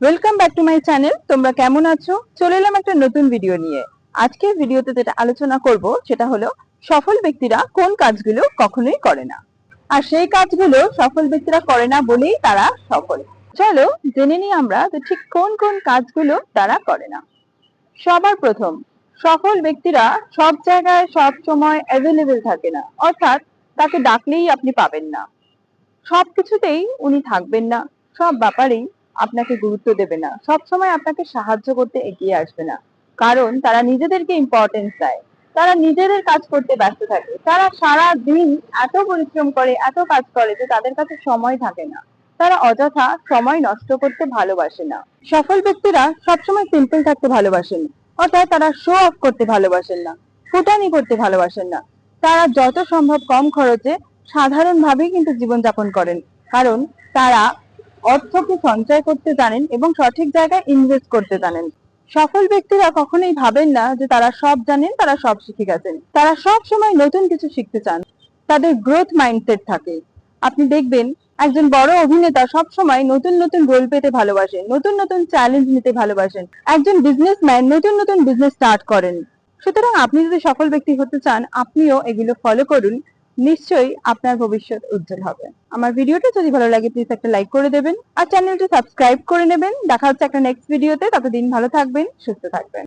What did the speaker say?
Welcome back to my channel তোমরা কেমন আছো? চলে এলাম একটা নতুন ভিডিও নিয়ে। আজকের ভিডিওতে যেটা আলোচনা করব, সেটা হলো সফল ব্যক্তিরা কোন কাজগুলো কখনোই করে না। আর সেই কাজগুলো সফল ব্যক্তিরা করে না বলেই তারা সফল। চলো জেনে নিই আমরা যে ঠিক কোন কোন কাজগুলো তারা করে না। সবার প্রথম, সফল ব্যক্তিরা সব জায়গায়, সব সময় অ্যাভেলেবেল থাকে না। অর্থাৎ তাকে ডাকলেই আপনি পাবেন না। সবকিছুতেই উনি থাকবেন না। সব ব্যাপারেই আপনাকে গুরুত্ব দেবে না। সব সময় আপনাকে সাহায্য করতে এগিয়ে আসবে না। কারণ তারা নিজেদেরকে ইম্পর্টেন্স দেয়। তারা নিজেদের কাজ করতে ব্যস্ত থাকে। তারা সারা দিন এত পরিশ্রম করে, এত কাজ করে যে তাদের কাছে সময় থাকে না। তারা অযথা সময় নষ্ট করতে ভালোবাসে না। সফল ব্যক্তিরা সবসময় সিম্পল থাকতে ভালোবাসেন। অর্থাৎ তারা শো অফ করতে ভালোবাসেন না। ফুটানি করতে ভালোবাসেন না। তারা যত সম্ভব কম খরচে সাধারণভাবেই কিন্তু জীবনযাপন করেন। কারণ তারা অর্থকে সঞ্চয় করতে জানেন এবং সঠিক জায়গায় ইনভেস্ট করতে জানেন। সফল ব্যক্তিরা কখনোই ভাবেন না যে তারা সব জানেন, তারা সব শিখে গেছেন। তারা সব সময় নতুন কিছু শিখতে চান। তাদের গ্রোথ মাইন্ডসেট থাকে। আপনি দেখবেন, একজন বড় অভিনেতা সব সময় নতুন নতুন রোল পেতে ভালোবাসেন, নতুন নতুন চ্যালেঞ্জ নিতে ভালোবাসেন, একজন বিজনেসম্যান নতুন নতুন বিজনেস স্টার্ট করেন। সুতরাং আপনি যদি সফল ব্যক্তি হতে চান, আপনিও এগুলো ফলো করুন। নিশ্চয়ই আপনার ভবিষ্যৎ উজ্জ্বল হবে। আমার ভিডিওটা যদি ভালো লাগে প্লিজ একটা লাইক করে দেবেন। আর চ্যানেলটি সাবস্ক্রাইব করে নেবেন। দেখা হচ্ছে একটা নেক্সট ভিডিওতে ততদিন ভালো থাকবেন, সুস্থ থাকবেন।